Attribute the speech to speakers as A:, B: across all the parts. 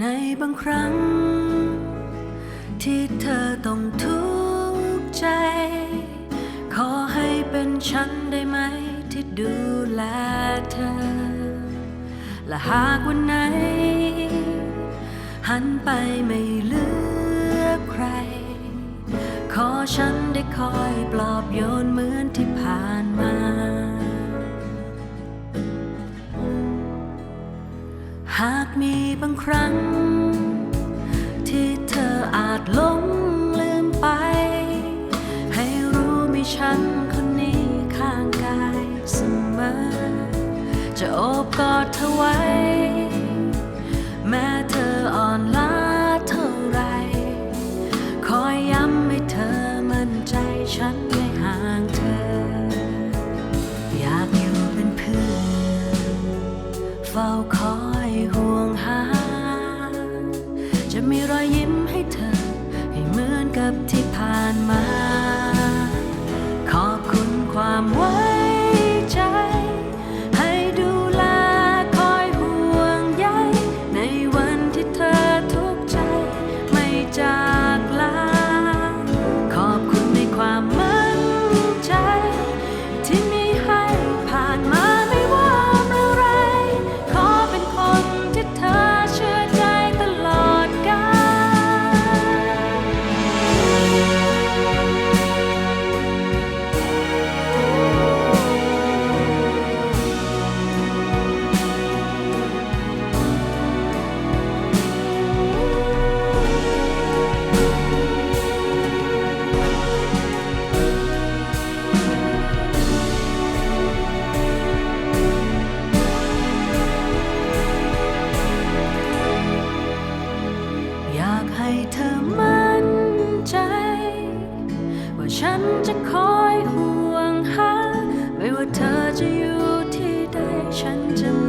A: ในบางครั้ง ที่เธอต้องทุกข์ใจ ขอให้เป็นฉันได้ไหมที่ดูแลเธอ และหากวันไหน หันไปไม่เหลือใคร ขอฉันได้คอยปลอบโยนเหมือนที่ผ่าน มีบางครั้ง ที่เธออาจหลงลืมไป ให้รู้มีฉันคนนี้ข้างกายเสมอ จะโอบกอดเธอไว้ ไฉันจะคอยห่วงหา ไม่ว่าเธอจะอยู่ที่ใดฉันจะ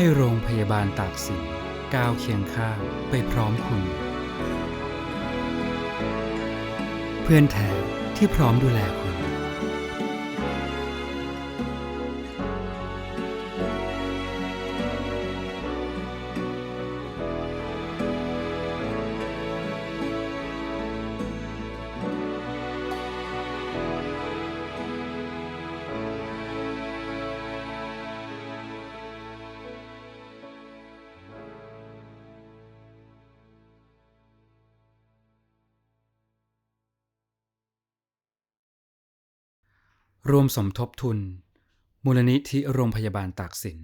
B: ให้โรงพยาบาลตากสินก้าวเคียงข้างไปพร้อมคุณ เพื่อนแท้ที่พร้อมดูแลคุณ รวมสมทบทุน มูลนิธิโรงพยาบาลตากสิน